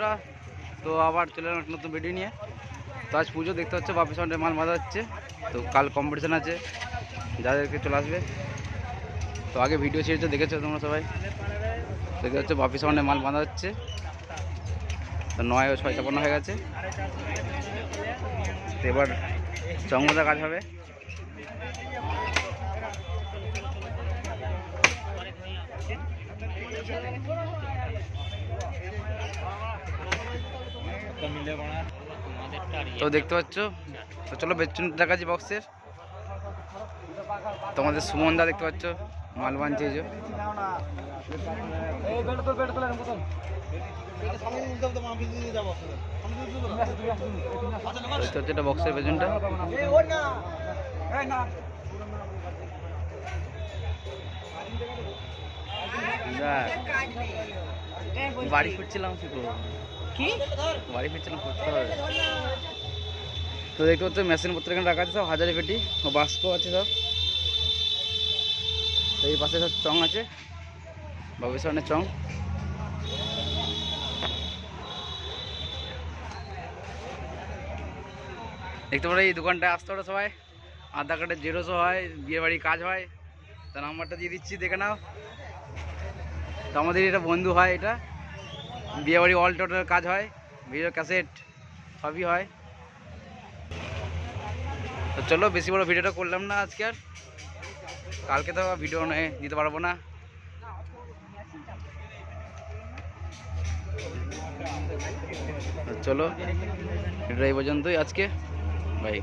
বন্ধুরা, তো আবার চলে এলাম একটা নতুন ভিডিও নিয়ে। তো আজ পুজো দেখতে হচ্ছে বাপি সাউন্ডে মাল বাঁধা হচ্ছে। তো কাল কম্পিটিশান আছে, যাদেরকে চলে আসবে। তো আগে ভিডিও ছেড়েছে, দেখেছ তোমরা সবাই? দেখতে হচ্ছে বাপি সাউন্ডে মাল বাঁধা হচ্ছে। তো নয় ও ছয় ছাপান্ন হয়ে গেছে। এবার চংমদা কাজ হবে। তো দেখতে পাচ্ছ? তো চলো বেচুন দেখা দেখাচ্ছি বক্সের তোমাদের সুমন দা দেখতে পাচ্ছ? মাল বানছে এই যে। বাড়ি ফিরছিলাম করব? কি? ফিরছিলাম, করতে হবে। তো দেখতে পাচ্ছ, মেশিন পত্র এখানে রাখা আছে, সব হাজারি পেটি, ও বাস্ক আছে সব। তো এই পাশে সব চং আছে ভবিষ্যণের চং। দেখতে পারো এই দোকানটায় আসতে পারো সবাই। আধার কার্ডের জেরোসও হয় বিয়ে বাড়ির কাজ হয়। তার নাম্বারটা দিয়ে দিচ্ছি, দেখে নাও। তো আমাদের এটা বন্ধু হয় এটা। বিয়ে বাড়ি অল টোটাল কাজ হয় ভিডিও ক্যাসেট সবই হয়। তো চলো, বেশি বড় ভিডিওটা করলাম না আজকে আর। কালকে তো ভিডিও দিতে পারব না। চলো এটা এই পর্যন্তই আজকে। বাই